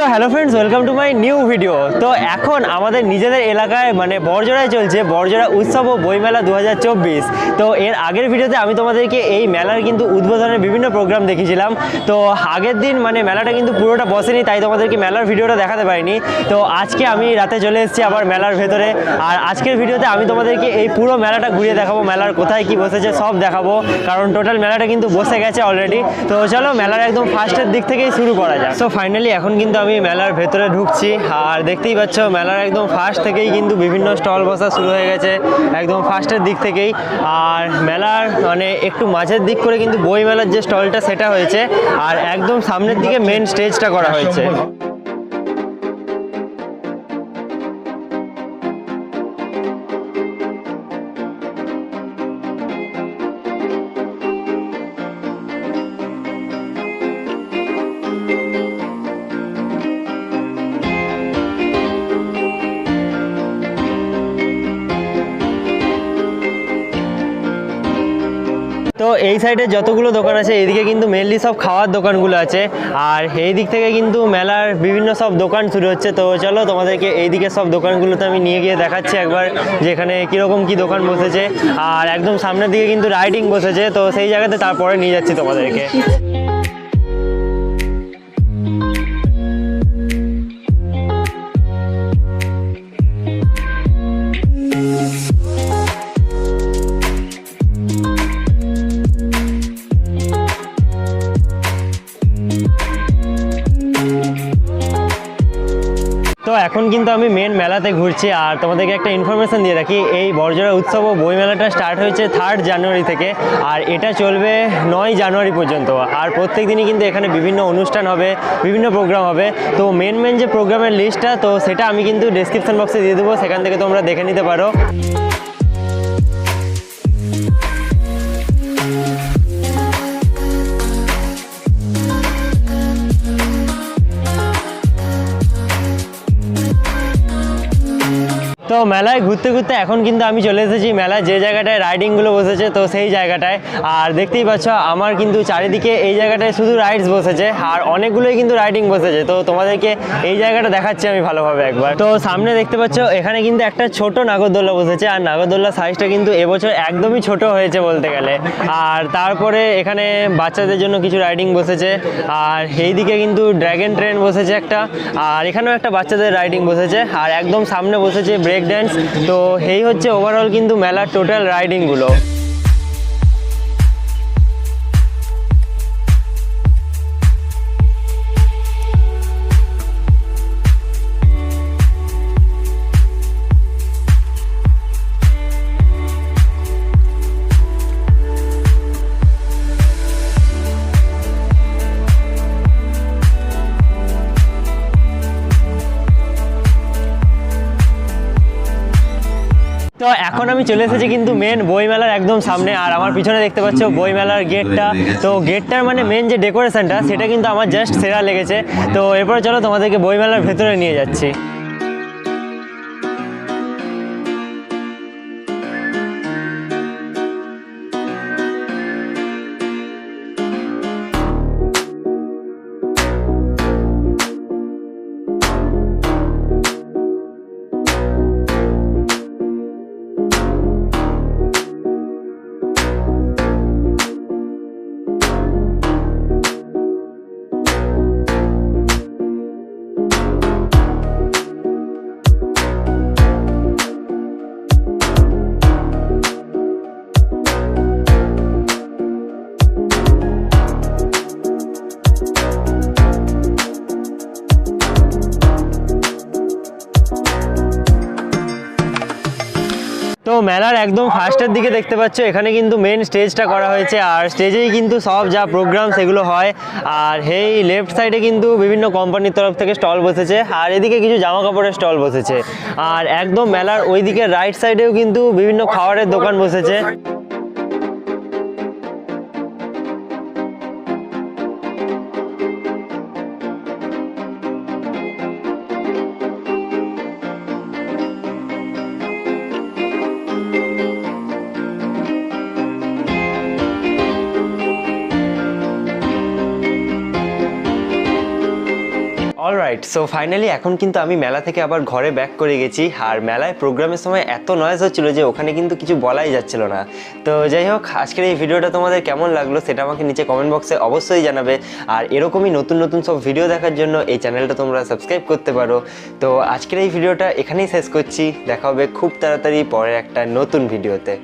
So hello friends welcome to my new video তো এখন আমাদের নিজেদের এলাকায় মানে বড়জোড়ায় চলছে বড়জোড়া উৎসব ও বইমেলা দু হাজার চব্বিশ। তো এর আগের ভিডিওতে আমি তোমাদেরকে এই মেলার কিন্তু উদ্বোধনের বিভিন্ন প্রোগ্রাম দেখিয়েছিলাম। তো আগের দিন মানে মেলাটা কিন্তু পুরোটা বসেনি, তাই তোমাদেরকে মেলার ভিডিওটা দেখাতে পারিনি। তো আজকে আমি রাতে চলে এসেছি আবার মেলার ভেতরে। আর আজকের ভিডিওতে আমি তোমাদেরকে এই পুরো মেলাটা ঘুরিয়ে দেখাবো, মেলার কোথায় কি বসেছে সব দেখাবো। কারণ টোটাল মেলাটা কিন্তু বসে গেছে অলরেডি তো চলো, মেলার একদম ফার্স্টের দিক থেকেই শুরু করা যাক। সো ফাইনালি এখন কিন্তু আমি মেলার ভেতরে ঢুকছি আর দেখতেই পাচ্ছ, মেলার একদম ফার্স্ট থেকেই কিন্তু বিভিন্ন স্টল বসা শুরু হয়ে গেছে, একদম ফার্স্টের দিক থেকেই। আর মেলার মানে একটু মাঝের দিক করে কিন্তু বই মেলার যে স্টলটা সেটা হয়েছে। আর একদম সামনের দিকে মেন স্টেজটা করা হয়েছে। এই সাইডে যতগুলো দোকান আছে, এইদিকে কিন্তু মেনলি সব খাওয়ার দোকানগুলো আছে। আর এই দিক থেকে কিন্তু মেলার বিভিন্ন সব দোকান শুরু হচ্ছে। তো চলো তোমাদেরকে এইদিকে সব দোকানগুলোতে আমি নিয়ে গিয়ে দেখাচ্ছি একবার, যেখানে কীরকম কী দোকান বসেছে। আর একদম সামনের দিকে কিন্তু রাইডিং বসেছে। তো সেই জায়গাতে তারপরে নিয়ে যাচ্ছি তোমাদেরকে। তো এখন কিন্তু আমি মেন মেলাতে ঘুরছি আর তোমাদেরকে একটা ইনফরমেশান দিয়ে রাখি, এই বর্জরা উৎসব ও বই মেলাটা স্টার্ট হয়েছে থার্ড জানুয়ারি থেকে আর এটা চলবে নয় জানুয়ারি পর্যন্ত আর প্রত্যেক দিনই কিন্তু এখানে বিভিন্ন অনুষ্ঠান হবে, বিভিন্ন প্রোগ্রাম হবে। তো মেন মেন যে প্রোগ্রামের লিস্টটা তো সেটা আমি কিন্তু ডেসক্রিপশন বক্সে দিয়ে দেবো, সেখান থেকে তোমরা দেখে নিতে পারো। তো মেলায় ঘুরতে ঘুরতে এখন কিন্তু আমি চলে এসেছি মেলায়। যে জায়গাটায় রাইডিংগুলো বসেছে, তো সেই জায়গাটায়। আর দেখতেই পাচ্ছ, আমার কিন্তু চারিদিকে এই জায়গাটায় শুধু রাইডস বসেছে, আর অনেকগুলোই কিন্তু রাইডিং বসেছে। তো তোমাদেরকে এই জায়গাটা দেখাচ্ছি আমি ভালোভাবে একবার। তো সামনে দেখতে পাচ্ছ, এখানে কিন্তু একটা ছোট নাগরদোল্লা বসেছে, আর নাগরদোল্লা সাইজটা কিন্তু এবছর একদমই ছোট হয়েছে বলতে গেলে। আর তারপরে এখানে বাচ্চাদের জন্য কিছু রাইডিং বসেছে, আর এইদিকে কিন্তু ড্র্যাগন ট্রেন বসেছে একটা, আর এখানেও একটা বাচ্চাদের রাইডিং বসেছে, আর একদম সামনে বসেছে ব্রেক ড্যান্স তো এই হচ্ছে ওভারঅল কিন্তু মেলার টোটাল রাইডিংগুলো তো এখন আমি চলে এসেছি কিন্তু মেন বইমেলার একদম সামনে। আর আমার পিছনে দেখতে পাচ্ছ বইমেলার গেটটা তো গেটটার মানে মেন যে ডেকোরেশনটা সেটা কিন্তু আমার জাস্ট সেরা লেগেছে। তো এরপরে চলো তোমাদেরকে বইমেলার ভেতরে নিয়ে যাচ্ছি। মেলার একদম ফার্স্টের দিকে দেখতে পাচ্ছ, এখানে কিন্তু মেন স্টেজটা করা হয়েছে, আর স্টেজেই কিন্তু সব যা প্রোগ্রাম সেগুলো হয়, আর এই লেফট সাইডে কিন্তু বিভিন্ন কোম্পানির তরফ থেকে স্টল বসেছে, আর এদিকে কিছু জামা কাপড়ের স্টল বসেছে, আর একদম মেলার ওইদিকে রাইট সাইডেও কিন্তু বিভিন্ন খাবারের দোকান বসেছে। অলরাইট সো ফাইনালি এখন কিন্তু আমি মেলা থেকে আবার ঘরে ব্যাক করে গেছি। আর মেলায় প্রোগ্রামের সময় এত নয়েজ হচ্ছিল যে ওখানে কিন্তু কিছু বলাই যাচ্ছিল না। তো যাই হোক, আজকের এই ভিডিওটা তোমাদের কেমন লাগল সেটা আমাকে নিচে কমেন্ট বক্সে অবশ্যই জানাবে। আর এরকমই নতুন নতুন সব ভিডিও দেখার জন্য এই চ্যানেলটা তোমরা সাবস্ক্রাইব করতে পারো। তো আজকের এই ভিডিওটা এখানেই শেষ করছি। দেখা হবে খুব তাড়াতাড়ি পরের একটা নতুন ভিডিওতে